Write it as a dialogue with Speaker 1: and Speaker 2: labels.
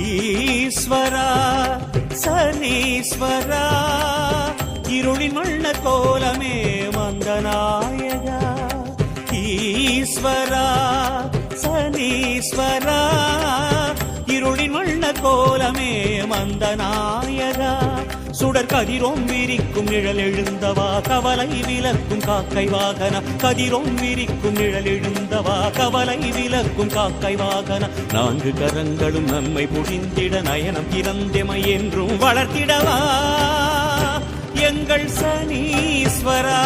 Speaker 1: ஈஸ்வரா சனீஸ்வரா இருளின் வண்ண கோலமே மந்தநாயகா ஈஸ்வரா சனீஸ்வரா இருளின் வண்ண கோலமே மந்தநாயகா சுடர் கதிரோம் விரிக்கும் நிழல் எழுந்தவா? கவலை விலக்கும் காக்கை வாகன. கதிரோம் விரிக்கும் நிழல் எழுந்தவா? கவலை விலக்கும் காக்கை வாகன. நான்கு கரங்களும் நம்மை புரிந்திட நயனம் திறந்தெமை என்றும் வளர்த்திடவா? எங்கள் சனீஸ்வரா.